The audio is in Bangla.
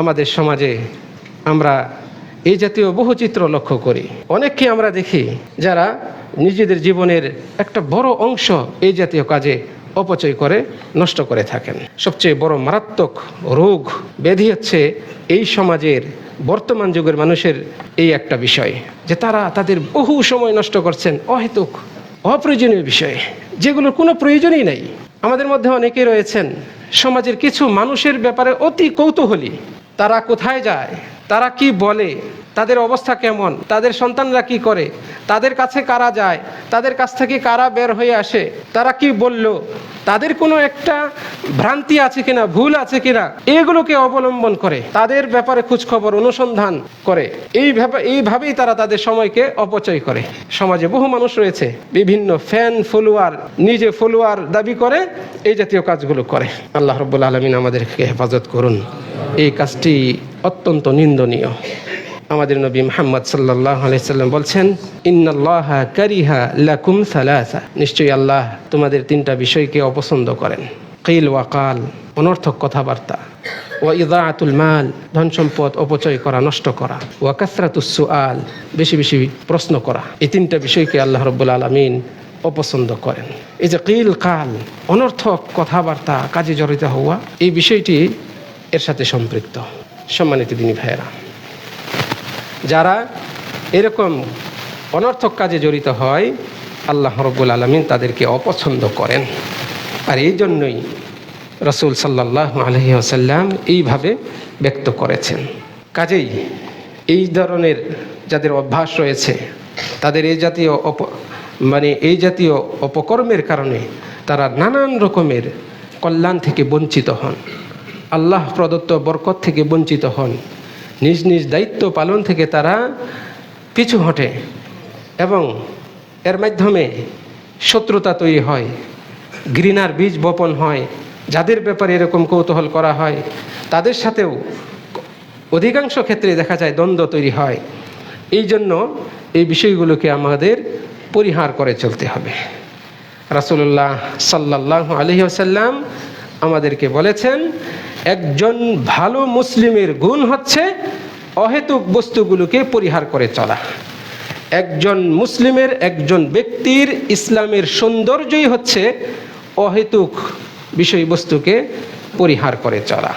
আমাদের সমাজে আমরা এই জাতীয় বহু চিত্র লক্ষ্য করি। অনেককে আমরা দেখি যারা নিজেদের জীবনের একটা বড় অংশ এই জাতীয় কাজে অপচয় করে, নষ্ট করে থাকেন। সবচেয়ে বড় মারাত্মক রোগ, ব্যাধি হচ্ছে এই সমাজের, বর্তমান যুগের মানুষের এই একটা বিষয়, যে তারা তাদের বহু সময় নষ্ট করছেন, অহেতুক, অপ্রয়োজনীয় বিষয়ে, যেগুলোর কোনো প্রয়োজনই নেই। আমাদের মধ্যে অনেকে রয়েছেন, সমাজের কিছু মানুষের ব্যাপারে অতি কৌতূহলী তারা কোথায় যায়? তারা কি বলে? তাদের অবস্থা কেমন? তাদের সন্তানরা কি করে? তাদের কাছে কারা যায়? তাদের কাছ থেকে কারা বের হয়ে আসে? তারা কি বলল? তাদের কোনো একটা ভ্রান্তি আছে কিনা? ভুল আছে কিনা? এগুলোকে অবলম্বন করে, তাদের ব্যাপারে খোঁজখবর, অনুসন্ধান করে। এই এইভাবেই তারা তাদের সময়কে অপচয় করে। সমাজে বহু মানুষ রয়েছে, বিভিন্ন ফ্যান, ফলোয়ার, নিজে ফলোয়ার দাবি করে, এই জাতীয় কাজগুলো করে। আল্লাহ রব্বুল আলমিন আমাদেরকে হেফাজত করুন। এই কাজটি অত্যন্ত নিন্দনীয়। আমাদের নবী মোহাম্মদ সাল্লাহ আলাইসাল্লাম বলছেন, ইন্নাল্লাহ কারিহা লাকুম সালাসা। নিশ্চয়ই আল্লাহ তোমাদের তিনটা বিষয়কে অপছন্দ করেন। কিল ওয়াকাল অনর্থক কথাবার্তা। ওয়া ইদাআতুল মাল, ধন সম্পদ অপচয় করা, নষ্ট করা। ওয়া কাসরাতুস সুআল, বেশি বেশি প্রশ্ন করা। এই তিনটা বিষয়কে আল্লাহ রব্বুল আলমিন অপছন্দ করেন। এই যে কিল কাল, অনর্থক কথাবার্তা কাজে জড়িত হওয়া, এই বিষয়টি এর সাথে সম্পৃক্ত। সম্মানিত দিনী ভাইয়েরা, যারা এরকম অনর্থক কাজে জড়িত হয়, আল্লাহ রব্বুল আলমিন তাদেরকে অপছন্দ করেন। আর এই জন্যই রসুল সাল্লাহ আলহি আসাল্লাম এইভাবে ব্যক্ত করেছেন। কাজেই এই ধরনের যাদের অভ্যাস রয়েছে, তাদের এই জাতীয় অপ মানে এই জাতীয় অপকর্মের কারণে তারা নানান রকমের কল্যাণ থেকে বঞ্চিত হন। আল্লাহ প্রদত্ত বরকত থেকে বঞ্চিত হন। নিজ নিজ দায়িত্ব পালন থেকে তারা পিছু হটে এবং এর মাধ্যমে শত্রুতা তৈরি হয়, ঘৃণার বীজ বপন হয়, যাদের ব্যাপারে এরকম কৌতূহল করা হয়, তাদের সাথেও অধিকাংশ ক্ষেত্রে দেখা যায় দ্বন্দ্ব তৈরি হয়। এই জন্য এই বিষয়গুলোকে আমাদের পরিহার করে চলতে হবে। রাসুল্লাহ সাল্লাহ আলহি আমাদেরকে বলেছেন, একজন ভালো মুসলিমের গুণ হচ্ছে অহেতুক বস্তুগুলোকে পরিহার করে চলা। একজন মুসলিমের একজন ব্যক্তির ইসলামের সৌন্দর্যই হচ্ছে অহেতুক বিষয়বস্তুকে পরিহার করে চলা।